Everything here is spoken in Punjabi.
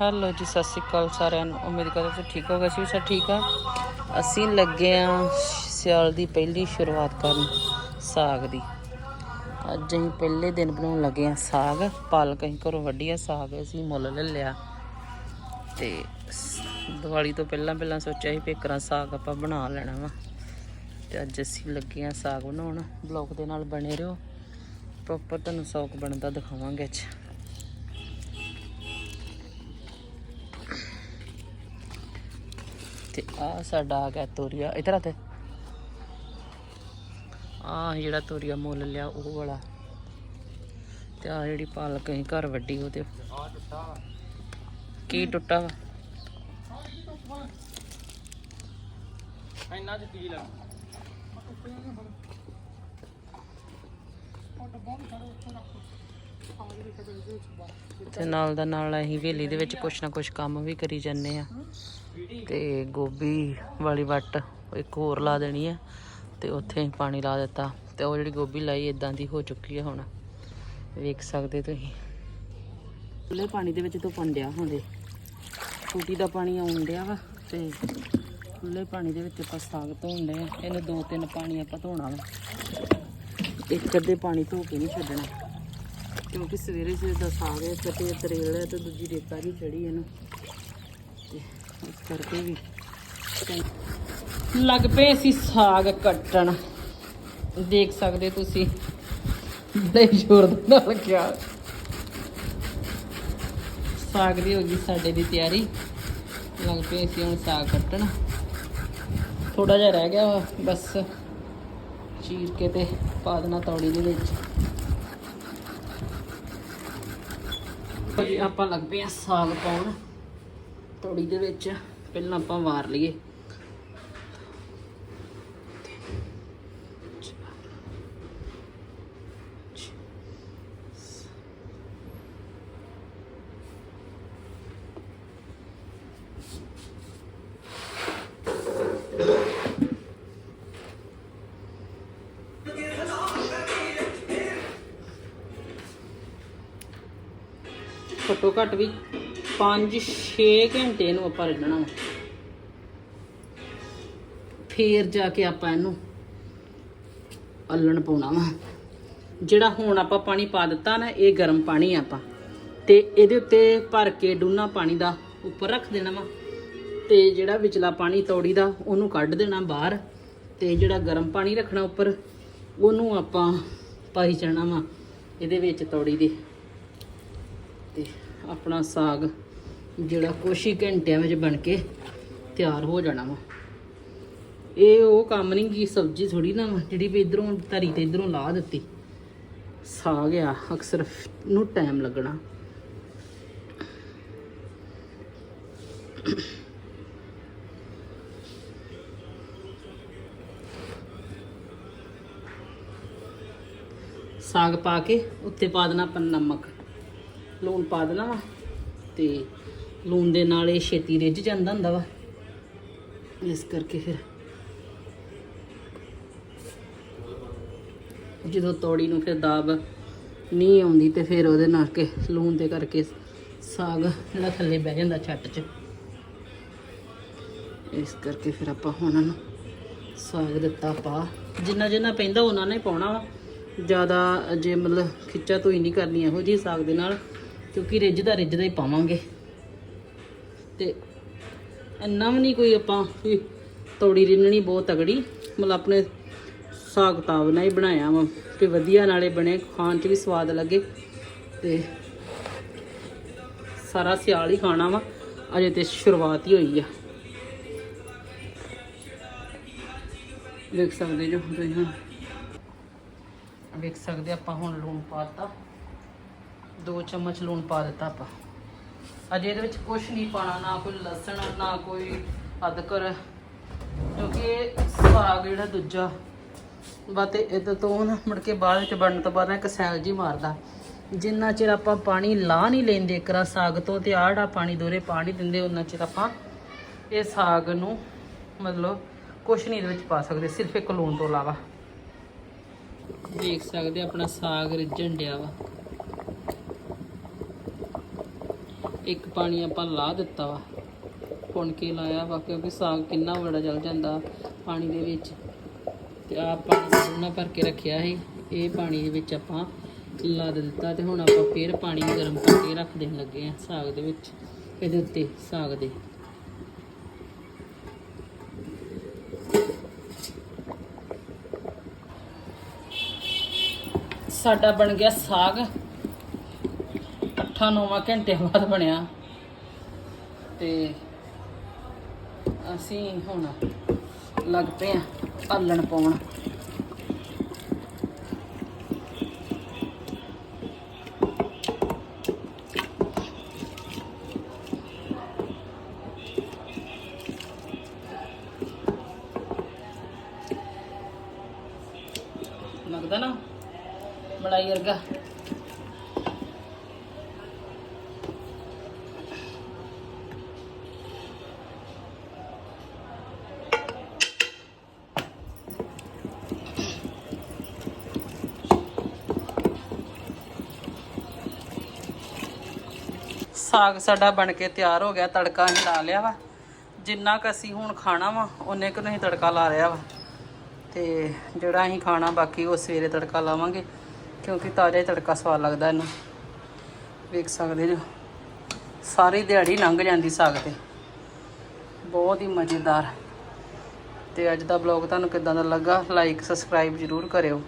ਹੈਲੋ ਜੀ, ਸਤਿ ਸ਼੍ਰੀ ਅਕਾਲ ਸਾਰਿਆਂ ਨੂੰ। ਉਮੀਦ ਕਰਦਾ ਤੁਸੀਂ ਠੀਕ ਹੋਗੇ ਅਸੀਂ ਵੀ ਠੀਕ ਆ ਅਸੀਂ ਲੱਗੇ ਆ ਸਿਆਲ ਦੀ ਪਹਿਲੀ ਸ਼ੁਰੂਆਤ ਕਰਨ, ਸਾਗ ਦੀ। ਅੱਜ ਅਸੀਂ ਪਹਿਲੇ ਦਿਨ ਬਣਾਉਣ ਲੱਗੇ ਆ ਸਾਗ। ਪਾਲਕ ਅਸੀਂ ਘਰੋਂ ਵੱਢੀ ਆ, ਸਾਗ ਅਸੀਂ ਮੁੱਲ ਲੈ ਲਿਆ। ਤੇ ਸ- ਦੀਵਾਲੀ ਤੋਂ ਪਹਿਲਾਂ ਪਹਿਲਾਂ ਸੋਚਿਆ ਸੀ ਪੇਕਰਾਂ ਸਾਗ ਆਪਾਂ ਬਣਾ ਲੈਣਾ ਵਾ। ਤੇ ਅੱਜ ਅਸੀਂ ਲੱਗੇ ਆ ਸਾਗ ਬਣਾਉਣ। ਬਲੌਗ ਦੇ ਨਾਲ ਬਣੇ ਰਹੋ। ਪ੍ਰੋਪਰ ਤੁਹਾਨੂੰ ਸਾਗ ਬਣਦਾ ਦਿਖਾਵਾਂਗੇ ਅੱਜ। ਤੇ ਆ ਸਾਡਾ ਆ ਗਿਆ ਤੋਰੀਆ ਇਧਰ ਆ ਤੇ। ਆ ਜਿਹੜਾ ਤੋਰੀਆ ਮੁੱਲ ਲਿਆ ਉਹ ਵਾਲਾ। ਤੇ ਆ ਜਿਹੜੀ ਪਾਲਕ ਅਸੀਂ ਘਰ ਵੱਡੀ ਉਹ ਤੇ ਕੀ ਟੁੱਟਾ ਵਾ? ਇੰਨਾ ਚ ਤੇ ਨਾਲ ਦਾ ਨਾਲ ਅਸੀਂ ਹਵੇਲੀ ਦੇ ਵਿੱਚ ਕੁਛ ਨਾ ਕੁਛ ਕੰਮ ਵੀ ਕਰੀ ਜਾਂਦੇ ਆ। ਤੇ ਗੋਭੀ ਵਾਲੀ ਵੱਟ ਇੱਕ ਹੋਰ ਲਾ ਦੇਣੀ ਹੈ ਤੇ ਉੱਥੇ ਅਸੀਂ ਪਾਣੀ ਲਾ ਦਿੱਤਾ ਤੇ ਉਹ ਜਿਹੜੀ ਗੋਭੀ ਲਾਈ ਇਦਾਂ ਦੀ ਹੋ ਚੁੱਕੀ ਹੈ ਹੁਣ। ਵੇਖ ਸਕਦੇ ਤੁਸੀਂ। ਖੁੱਲੇ ਪਾਣੀ ਦੇ ਵਿੱਚ ਧੁੱਪਣ ਡਿਆ ਹੁੰਦੇ। ਟੂਟੀ ਦਾ ਪਾਣੀ ਆਉਣ ਡਿਆ ਵਾ ਤੇ ਖੁੱਲੇ ਪਾਣੀ ਦੇ ਵਿੱਚ ਆਪਾਂ ਸਾਗ ਧੋਣ ਡਏ ਆ। ਇਹਨੂੰ ਦੋ ਤਿੰਨ ਪਾਣੀ ਆਪਾਂ ਧੋਣਾ ਵਾ। ਇੱਕ ਅੱਧੇ ਪਾਣੀ ਧੋ ਕੇ ਨਹੀਂ ਛੱਡਣਾ। ਕਿਉਂਕਿ ਸਵੇਰੇ ਸਵੇਰੇ ਦਾ ਸਾਗ ਹੈ, ਤੇ ਤਰੇਲ ਹੈ ਤੇ ਦੂਜੀ ਰੇਤਾ ਵੀ ਚੜੀ ਇਹਨੂੰ। ਤੇ ਇਸ ਕਰਕੇ ਵੀ ਲੱਗ ਪਏ ਅਸੀਂ ਸਾਗ ਕੱਟਣ। ਦੇਖ ਸਕਦੇ ਤੁਸੀਂ। ਬੜੇ ਜ਼ੋਰ ਦੇ ਨਾਲ ਕਿਹਾ ਸਾਗ ਦੀ ਹੋ ਗਈ ਸਾਡੇ ਦੀ ਤਿਆਰੀ। ਲੱਗ ਪਏ ਅਸੀਂ ਹੁਣ ਸਾਗ ਕੱਟਣ। ਥੋੜਾ ਜਿਹਾ ਰਹਿ ਗਿਆ ਵਾ, ਬਸ ਚੀਰ ਕੇ ਤੇ ਪਾ ਦੇਣਾ ਤੌੜੀ ਦੇ ਵਿੱਚ। ਜੀ ਆਪਾਂ ਲੱਗ ਪਏ ਆ ਸਾਗ ਪਾਉਣ। ਤੌੜੀ ਦੇ ਵਿੱਚ। ਪਹਿਲਾਂ ਆਪਾਂ ਵਾਰ ਲਈਏ। ਘੱਟੋ ਘੱਟ ਵੀ 5-6 ਘੰਟੇ ਇਹਨੂੰ ਆਪਾਂ ਰੱਖਣਾ ਵਾ। ਫੇਰ ਜਾ ਕੇ ਆਪਾਂ ਇਹਨੂੰ ਅੱਲਣ ਪਾਉਣਾ ਵਾ। ਜਿਹੜਾ ਹੁਣ ਆਪਾਂ ਪਾਣੀ ਪਾ ਦਿੱਤਾ ਨਾ, ਇਹ ਗਰਮ ਪਾਣੀ ਆ ਆਪਾਂ। ਤੇ ਇਹਦੇ ਉੱਤੇ ਭਰ ਕੇ ਡੂਨਾ ਪਾਣੀ ਦਾ ਉੱਪਰ ਰੱਖ ਦੇਣਾ ਵਾ। ਤੇ ਜਿਹੜਾ ਵਿਚਲਾ ਪਾਣੀ ਤੌੜੀ ਦਾ, ਉਹਨੂੰ ਕੱਢ ਦੇਣਾ ਬਾਹਰ। ਤੇ ਜਿਹੜਾ ਗਰਮ ਪਾਣੀ ਰੱਖਣਾ ਉੱਪਰ, ਉਹਨੂੰ ਆਪਾਂ ਪਾਈ ਜਾਣਾ ਵਾ ਇਹਦੇ ਵਿੱਚ ਤੌੜੀ ਦੇ। ਤੇ ਆਪਣਾ ਸਾਗ, ਜਿਹੜਾ ਕੁਛ ਹੀ ਘੰਟਿਆਂ ਵਿੱਚ ਬਣ ਕੇ ਤਿਆਰ ਹੋ ਜਾਣਾ ਵਾ। ਇਹ ਉਹ ਕੰਮ ਨਹੀਂ ਕੀ ਸਬਜ਼ੀ ਥੋੜੀ ਨਾ ਜਿਹੜੀ ਵੀ ਇਧਰੋਂ ਧਰੀ ਤੇ ਇਧਰੋਂ ਲਾ ਦਿੱਤੀ। ਸਾਗ ਆ, ਅਕਸਰ ਨੂੰ ਟਾਈਮ ਲੱਗਣਾ। ਸਾਗ ਪਾ ਕੇ, ਉੱਤੇ ਪਾ ਦੇਣਾ ਆਪਾਂ ਨਮਕ। ਲੂਣ ਪਾ ਦੇਣਾ ਵਾ ਤੇ ਲੂਣ ਦੇ ਨਾਲ ਇਹ ਛੇਤੀ ਰਿੱਝ ਜਾਂਦਾ ਹੁੰਦਾ ਵਾ। ਇਸ ਕਰਕੇ ਫਿਰ ਜਦੋਂ ਤੋੜੀ ਨੂੰ ਫਿਰ ਦਾਬ ਨਹੀਂ ਆਉਂਦੀ ਤੇ ਫਿਰ ਉਹਦੇ ਨਾਲ ਕੇ ਲੂਣ ਦੇ ਕਰਕੇ ਸਾਗ ਜਿਹੜਾ ਥੱਲੇ ਬਹਿ ਜਾਂਦਾ ਛੱਟ 'ਚ। ਇਸ ਕਰਕੇ ਫਿਰ ਆਪਾਂ ਹੁਣ ਨੂੰ ਸਾਗ ਦਿੱਤਾ ਪਾ ਜਿੰਨਾ ਜਿੰਨਾ ਪੈਂਦਾ ਉਹਨਾਂ ਨੇ ਪਾਉਣਾ ਵਾ। ਜ਼ਿਆਦਾ ਜੇ ਮਤਲਬ ਖਿੱਚਾ ਤੋਈ ਨਹੀਂ ਕਰਨੀ ਇਹੋ ਜੀ ਸਾਗ ਦੇ ਨਾਲ। ਕਿਉਂਕਿ ਰਿੱਝਦਾ ਰਿੱਝਦਾ ਹੀ ਪਾਵਾਂਗੇ। ਤੇ ਇੰਨਾ ਵੀ ਨਹੀਂ ਕੋਈ ਆਪਾਂ ਵੀ ਤੋੜੀ ਰਿੰਨਣੀ ਬਹੁਤ ਤਗੜੀ ਮਤਲਬ ਆਪਣੇ ਹਿਸਾਬ ਕਿਤਾਬ ਨਾਲ ਹੀ ਬਣਾਇਆ ਵਾ ਕਿ ਵਧੀਆ ਨਾਲੇ ਬਣੇ, ਖਾਣ 'ਚ ਵੀ ਸਵਾਦ ਲੱਗੇ। ਤੇ ਸਾਰਾ ਸਿਆਲ ਹੀ ਖਾਣਾ ਵਾ, ਅਜੇ ਤੇ ਸ਼ੁਰੂਆਤ ਹੀ ਹੋਈ ਆ। ਵੇਖ ਸਕਦੇ ਜੋ ਤੁਸੀਂ ਵੇਖ ਸਕਦੇ ਆਪਾਂ ਹੁਣ ਲੂਣ ਪਾਤਾ ਦੋ ਚਮਚ ਲੂਣ ਪਾ ਦਿੱਤਾ ਆਪਾਂ। ਅਜੇ ਇਹਦੇ ਵਿੱਚ ਕੁਝ ਨਹੀਂ ਪਾਣਾ, ਨਾ ਕੋਈ ਲਸਣ, ਨਾ ਕੋਈ ਅਦਰਕ, ਕਿਉਂਕਿ ਇਹ ਸਾਗ ਜਿਹੜਾ ਦੂਜਾ। ਬਾਤੇ ਇਹਦੇ ਤੋਂ ਨਾ ਮੁੜ ਕੇ ਬਾਅਦ ਵਿੱਚ ਬਣਨ ਤੋਂ ਬਾਅਦ ਇੱਕ ਸੈਲ ਜੀ ਮਾਰਦਾ। ਜਿੰਨਾ ਚਿਰ ਆਪਾਂ ਪਾਣੀ ਲਾ ਨਹੀਂ ਲੈਂਦੇ ਕਰਾ ਸਾਗ ਤੋਂ ਤੇ ਆਹ ਜਿਹੜਾ ਪਾਣੀ ਦੋਰੇ ਪਾਣੀ ਦਿੰਦੇ ਉਹਨਾਂ ਚਿਰ ਆਪਾਂ ਇਹ ਸਾਗ ਨੂੰ ਮਤਲਬ ਕੁਛ ਨਹੀਂ ਇਹਦੇ ਵਿੱਚ ਪਾ ਸਕਦੇ, ਸਿਰਫ ਇੱਕ ਲੂਣ ਤੋਂ ਇਲਾਵਾ। ਦੇਖ ਸਕਦੇ ਆਪਣਾ ਸਾਗ ਰਿੱਝਣ ਡਿਆ ਵਾ। ਇੱਕ ਪਾਣੀ ਆਪਾਂ ਲਾ ਦਿੱਤਾ ਵਾ। ਪੁਣ ਕੇ ਲਾਇਆ ਵਾ, ਕਿਉਂਕਿ ਸਾਗ ਕਿੰਨਾ ਬੜਾ ਜਲ ਜਾਂਦਾ ਪਾਣੀ ਦੇ ਵਿੱਚ। ਤੇ ਆ ਪਾਣੀ ਉਹਨਾਂ ਭਰ ਕੇ ਰੱਖਿਆ ਸੀ, ਇਹ ਪਾਣੀ ਦੇ ਵਿੱਚ ਆਪਾਂ ਲਾ ਦਿੱਤਾ ਤੇ ਹੁਣ ਆਪਾਂ ਫੇਰ ਪਾਣੀ ਗਰਮ ਕਰਕੇ ਰੱਖ ਦੇਣ ਲੱਗੇ ਆ ਸਾਗ ਦੇ ਵਿੱਚ, ਇਹਦੇ ਉੱਤੇ ਸਾਗ ਦੇ। ਸਾਡਾ ਬਣ ਗਿਆ ਸਾਗ। 8-9 ਘੰਟੇ ਬਾਅਦ ਬਣਿਆ। ਤੇ ਅਸੀਂ ਹੁਣ ਲੱਗ ਪਏ ਆ ਆਲਣ ਪਾਉਣ। ਲੱਗਦਾ ਨਾ ਮਲਾਈ ਵਰਗਾ। ਸਾਗ ਸਾਡਾ ਬਣ ਕੇ ਤਿਆਰ ਹੋ ਗਿਆ, ਤੜਕਾ ਅਸੀਂ ਲਾ ਲਿਆ ਵਾ। ਜਿੰਨਾ ਕੁ ਅਸੀਂ ਹੁਣ ਖਾਣਾ ਵਾ ਉਹਨੇ ਕੁ ਨੂੰ ਤੜਕਾ ਲਾ ਲਿਆ ਵਾ। ਤੇ ਜਿਹੜਾ ਅਸੀਂ ਖਾਣਾ ਬਾਕੀ ਉਹ ਸਵੇਰੇ ਤੜਕਾ ਲਾਵਾਂਗੇ, ਕਿਉਂਕਿ ਤਾਜ਼ਾ ਹੀ ਤੜਕਾ ਸਵਾਦ ਲੱਗਦਾ ਇਹਨੂੰ। ਵੇਖ ਸਕਦੇ ਜੋ ਸਾਰੀ ਦਿਹਾੜੀ ਲੰਘ ਜਾਂਦੀ ਸਾਗ ਤੇ। ਬਹੁਤ ਹੀ ਮਜ਼ੇਦਾਰ। ਤੇ ਅੱਜ ਦਾ ਬਲੌਗ ਤੁਹਾਨੂੰ ਕਿਦਾਂ ਦਾ ਲੱਗਾ ਲਾਈਕ ਸਬਸਕ੍ਰਾਈਬ ਜ਼ਰੂਰ ਕਰਿਓ।